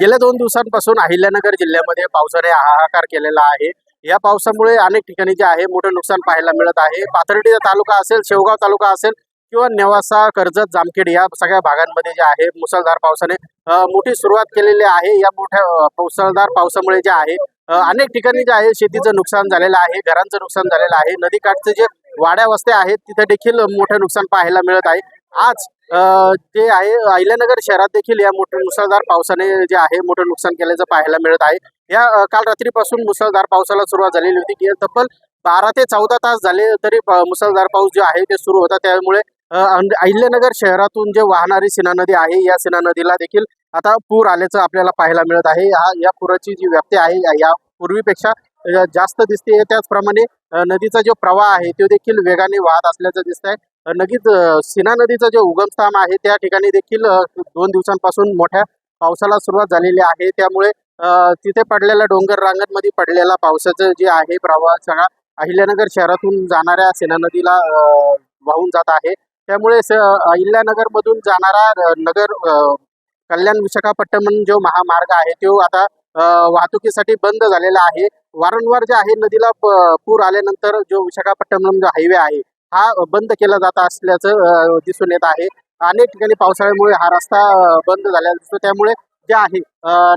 गेल्या दोन दिवसांपासून अहिल्यानगर जिल्ह्यामध्ये पावसाने हाहाकार केलेला आहे. या पावसामुळे अनेक ठिकाणी जे आहे मोठं नुकसान पाहायला मिळत आहे. पाथर्डीचा तालुका असेल शेवगाव तालुका असेल किंवा नेवासा कर्जत जामखेड या सगळ्या भागांमध्ये जे आहे मुसळधार पावसाने मोठी सुरुवात केलेली आहे. या मोठ्या मुसळधार पावसामुळे जे आहे अनेक ठिकाणी जे आहे शेतीचं नुकसान झालेलं आहे घरांचं नुकसान झालेलं आहे. नदीकाठचं जे वाड्या वस्त्या आहेत तिथे देखील मोठं नुकसान पाहायला मिळत आहे. आज जे आहे अहिल्यानगर शहरात देखील या मोठ्या मुसळधार पावसाने जे आहे मोठं नुकसान केल्याचं पाहायला मिळत आहे. या काल रात्रीपासून मुसळधार पावसाला सुरुवात झालेली होती. तब्बल बारा ते चौदा तास झाले तरी मुसळधार पाऊस जो आहे ते सुरू होता. त्यामुळे अन- अहिल्यानगर शहरातून जे वाहणारी सीना नदी आहे या सीना नदीला देखील आता पूर आल्याचं आपल्याला पाहायला मिळत आहे. हा या पुराची जी व्याप्ती आहे या- या पूर्वीपेक्षा जास्त दिसते. त्याचप्रमाणे नदीचा जो प्रवाह आहे तो देखील वेगाने वाहत असल्याचं दिसत आहे अ, नगीच अ, जो नदीचं जे उगमस्थान आहे त्या ठिकाणी देखील दोन दिवसांपासून मोठ्या पावसाला सुरुवात झालेली आहे. त्यामुळे तिथे पडलेल्या डोंगर रांगांमध्ये पडलेला पावसाचं जे आहे प्रवाह सगळा अहिल्यानगर शहरातून जाणाऱ्या सेना नदीला वाहून जात आहे. त्यामुळे स- जाणारा नगर कल्याण विशाखापट्टणम जो महामार्ग आहे तो आता वाहतुकीसाठी बंद झालेला आहे. वारंवार जे आहे नदीला पूर आल्यानंतर जो विशाखापट्टणम जो हायवे आहे हा बंद केला जात असल्याचं दिसून येत आहे. अनेक ठिकाणी पावसाळ्यामुळे हा रस्ता बंद झालेला दिसतो. त्यामुळे जे आहे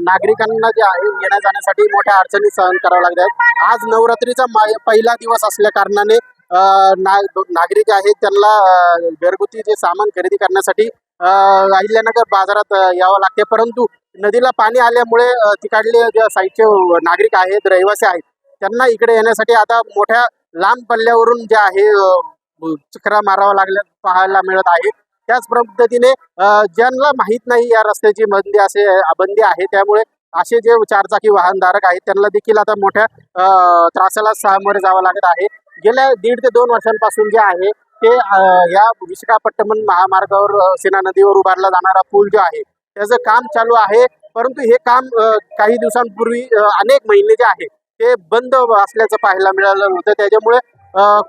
नागरिकांना जे आहे येण्या जाण्यासाठी मोठ्या अडचणी सहन कराव्या लागतात आज नवरात्रीचा पहिला दिवस असल्या कारणाने नागरिक आहेत त्यांना घरगुती जे सामान खरेदी करण्यासाठी अहिल्यानगर बाजारात यावं लागते. परंतु नदीला पाणी आल्यामुळे तिकडले जे साईडचे नागरिक आहेत रहिवासी आहेत त्यांना इकडे येण्यासाठी आता मोठ्या लांब पल्ल्यावरून जे आहे चिखरा चक्रा मारावा लागल्या पाहायला मिळत आहे. त्याच पद्धतीने ज्यांना माहीत नाही या रस्त्याची बंदी असे बंदी आहे त्यामुळे असे जे चारचाकी वाहनधारक आहेत त्यांना देखील आता मोठ्या त्रासाला सामोरे जावं लागत आहे. गेल्या दीड ते दोन वर्षांपासून जे आहे ते या विशाखापट्टणम महामार्गावर सेना नदीवर उभारला जाणारा पूल जो आहे त्याचं काम चालू आहे. परंतु हे काम काही दिवसांपूर्वी अनेक महिने जे आहे ते बंद असल्याचं पाहायला मिळालं होतं. त्याच्यामुळे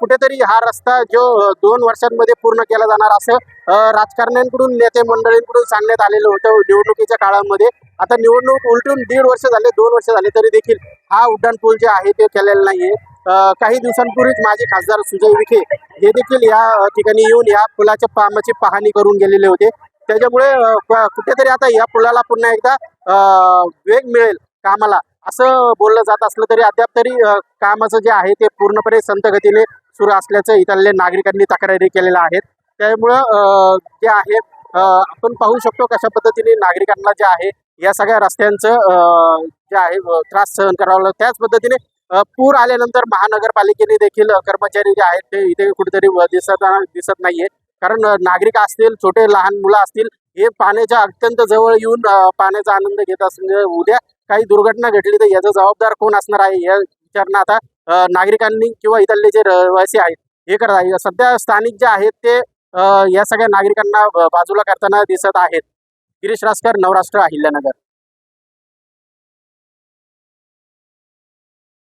कुठेतरी हा रस्ता जो दोन वर्षांमध्ये पूर्ण केला जाणार असं राजकारण्यांकडून नेते मंडळींकडून सांगण्यात आलेलं होतं निवडणुकीच्या काळामध्ये. आता निवडणूक उलटून दीड वर्ष झाले दोन वर्ष झाले तरी देखील हा उड्डाण पूल जे आहे ते केलेला नाहीये. काही दिवसांपूर्वीच माझे खासदार सुजय विखे हे देखील या ठिकाणी येऊन या पुलाच्या कामाची पाहणी करून गेलेले होते. त्याच्यामुळे कुठेतरी आता या पुलाला पुन्हा एकदा वेग मिळेल कामाला असं बोललं जात असलं तरी अद्याप तरी कामाचं जे आहे ते पूर्णपणे संतगतीने सुरू असल्याचं इथल्या नागरिकांनी तक्रारी केलेल्या आहेत. त्यामुळं जे आहे आपण पाहू शकतो कशा पद्धतीने नागरिकांना जे आहे या सगळ्या रस्त्यांचं जे आहे त्रास सहन करावा लागतो त्याच पद्धतीने पूर आल्यानंतर महानगरपालिकेने देखील कर्मचारी जे आहेत ते इथे कुठेतरी दिसत दिसत नाहीये. कारण नागरिक असतील छोटे लहान मुलं असतील हे पाण्याच्या अत्यंत जवळ येऊन पाण्याचा आनंद घेत असतील उद्या काही दुर्घटना घडली तर याचा जबाबदार कोण असणार आहे या विचारणं आता नागरिकांनी किंवा इथले जे रहिवासी आहेत हे करत आहे. सध्या स्थानिक जे आहेत ते या सगळ्या नागरिकांना बाजूला करताना दिसत आहेत. गिरीश रासकर नवराष्ट्र अहिल्यानगर.